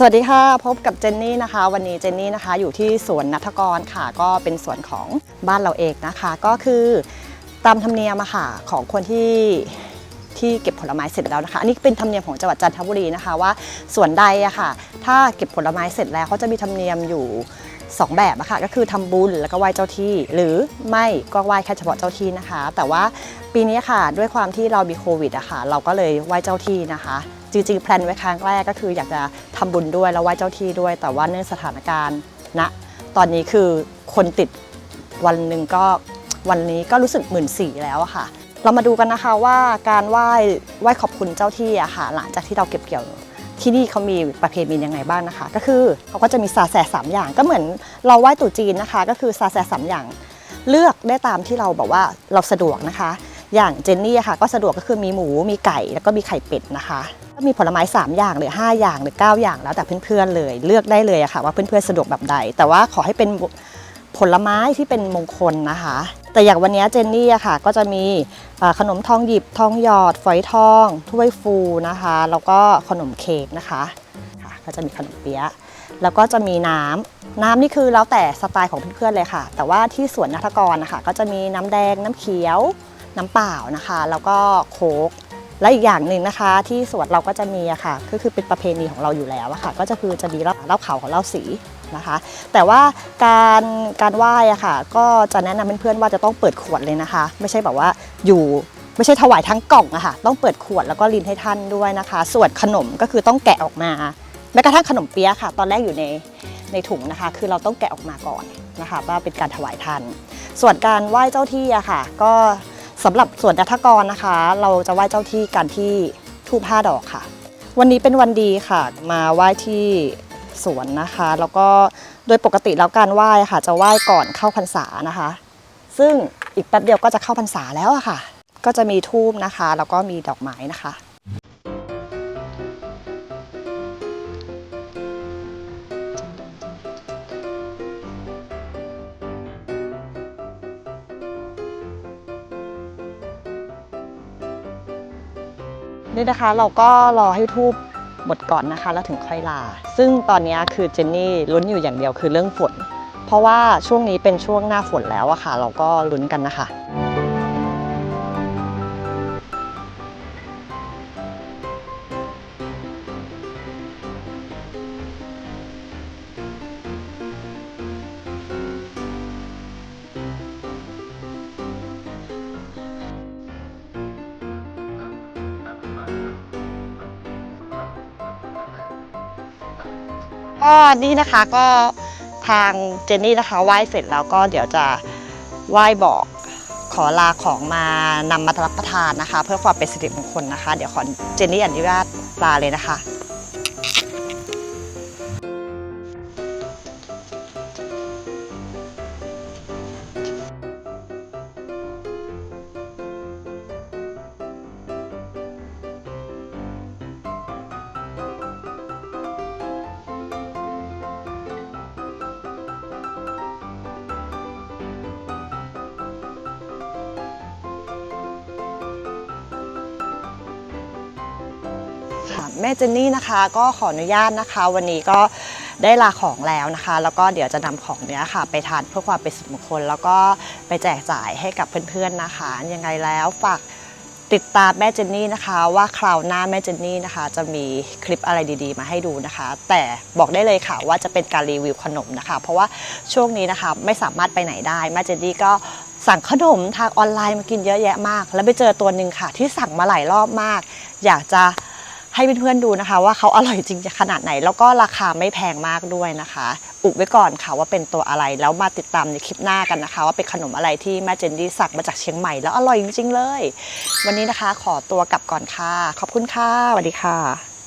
สวัสดีค่ะ พบกับเจนนี่นะคะ วันนี้เจนนี่นะคะ อยู่ที่สวนนัทกรค่ะ ก็เป็นสวนของบ้านเราเองนะคะ ก็คือตามธรรมเนียมอะค่ะของคนที่ที่เก็บผลไม้เสร็จแล้วนะคะ อันนี้เป็นธรรมเนียมของจังหวัดจันทบุรีนะคะว่าสวนใดอะค่ะ ถ้าเก็บผลไม้เสร็จแล้วเขาจะมีธรรมเนียมอยู่สองแบบอะค่ะก็คือทำบุญแล้วก็ไหว้เจ้าที่ หรือไม่ก็ไหว้แค่เฉพาะเจ้าที่นะคะ แต่ว่าปีนี้ค่ะด้วยความที่เรามีโควิดอะค่ะ เราก็เลยไหว้เจ้าที่นะคะ จริงๆ แพลนไว้ครั้งแรกก็คืออยากจะทำบุญด้วยแล้วไหว้เจ้าที่ด้วย แต่ว่าเนื่องสถานการณ์ณตอนนี้คือคนติดวันหนึ่งก็วันนี้ก็รู้สึกหมื่นสี่แล้วค่ะ เรามาดูกันนะคะว่าการไหว้ไหว้ขอบคุณเจ้าที่อะค่ะ หลังจากที่เราเก็บเกี่ยวที่นี่เขามีประเพณียังไงบ้างนะคะ ก็คือเขาก็จะมีซาแสสามอย่างก็เหมือนเราไหว้ตรุ๊จีนนะคะ ก็คือซาแสสามอย่าง เลือกได้ตามที่เราแบบว่าเราสะดวกนะคะ อย่างเจนนี่ค่ะ ก็สะดวกก็คือมีหมูมีไก่แล้วก็มีไข่เป็ดนะคะ มีผลไม้ 3 อย่างหรือ 5 อย่างหรือ 9 อย่างแล้วแต่เพื่อนๆเลย เลือกได้เลยอะค่ะว่าเพื่อนๆสะดวกแบบใด แต่ว่าขอให้เป็นผลไม้ที่เป็นมงคลนะคะ แต่อย่างวันนี้เจนนี่อะค่ะ ก็จะมีขนมทองหยิบทองหยอด ฝอยทอง ถ้วยฟูนะคะ แล้วก็ขนมเค้กนะคะค่ะก็จะมีขนมเปี๊ยะแล้วก็จะมีน้ำน้ำนี่คือแล้วแต่สไตล์ของเพื่อนๆเลยค่ะ แต่ว่าที่สวนนัทกรนะคะก็จะมีน้ำแดงน้ำเขียว น้ำเปล่านะคะ แล้วก็โค้ก และอีกอย่างหนึ่งนะคะ ที่สวนเราก็จะมีอะค่ะก็คือเป็นประเพณีของเราอยู่แล้วอะค่ะ ก็จะคือจะมีเล้าเล้าขาวกับเล้าสีนะคะ แต่ว่าการการไหว้อะค่ะ ก็จะแนะนำเพื่อนๆว่าจะต้องเปิดขวดเลยนะคะ ไม่ใช่แบบว่าอยู่ไม่ใช่ถวายทั้งกล่องอะค่ะ ต้องเปิดขวดแล้วก็ลินให้ท่านด้วยนะคะ ส่วนขนมก็คือต้องแกะออกมาแม้กระทั่งขนมเปี๊ยะค่ะ ตอนแรกอยู่ในในถุงนะคะ คือเราต้องแกะออกมาก่อนนะคะ ว่าเป็นการถวายท่าน ส่วนการไหว้เจ้าที่อะค่ะ ก็ สำหรับส่วนดัทกรนะคะ เราจะไหว้เจ้าที่กันที่ทูบห้าดอกค่ะ วันนี้เป็นวันดีค่ะ มาไหว้ที่สวนนะคะ แล้วก็โดยปกติแล้วการไหว้ค่ะ จะไหว้ก่อนเข้าพรรษานะคะ ซึ่งอีกแป๊บเดียวก็จะเข้าพรรษาแล้วอะค่ะ ก็จะมีทูบนะคะ แล้วก็มีดอกไม้นะคะ นี่นะคะเราก็รอให้ทูบหมดก่อนนะคะ แล้วถึงค่อยลา ซึ่งตอนนี้คือเจนนี่ลุ้นอยู่อย่างเดียวคือเรื่องฝน เพราะว่าช่วงนี้เป็นช่วงหน้าฝนแล้วอะค่ะ เราก็ลุ้นกันนะคะ ก็นี่นะคะก็ทางเจนนี่นะคะไหว้เสร็จแล้วก็เดี๋ยวจะไหว้บอกขอลาของมานำมารับประทานนะคะ เพื่อความเป็นสิริมงคลนะคะ เดี๋ยวขอเจนนี่อนุญาตลาเลยนะคะ ค่ะแม่เจนนี่นะคะก็ขออนุญาตนะคะ วันนี้ก็ได้ลาของแล้วนะคะ แล้วก็เดี๋ยวจะนำของเนี้ยค่ะ ไปทานเพื่อความเป็นสิริมงคล แล้วก็ไปแจกจ่ายให้กับเพื่อนๆนะคะ ยังไงแล้วฝากติดตามแม่เจนนี่นะคะ ว่าคราวหน้าแม่เจนนี่นะคะ จะมีคลิปอะไรดีๆ มาให้ดูนะคะ แต่บอกได้เลยค่ะว่าจะเป็นการรีวิวขนมนะคะ เพราะว่าช่วงนี้นะคะไม่สามารถไปไหนได้แม่เจนนี่ก็สั่งขนมทางออนไลน์มากินเยอะแยะมาก แล้วไปเจอตัวหนึ่งค่ะ ที่สั่งมาหลายรอบมาก อยากจะ ให้เพื่อนๆดูนะคะ ว่าเขาอร่อยจริงจะขนาดไหน แล้วก็ราคาไม่แพงมากด้วยนะคะ อุบไว้ก่อนค่ะว่าเป็นตัวอะไรแล้วมาติดตามในคลิปหน้ากันนะคะ ว่าเป็นขนมอะไรที่แม่เจนดี้สั่งมาจากเชียงใหม่แล้วอร่อยจริงๆเลย วันนี้นะคะขอตัวกลับก่อนค่ะ ขอบคุณค่ะสวัสดีค่ะ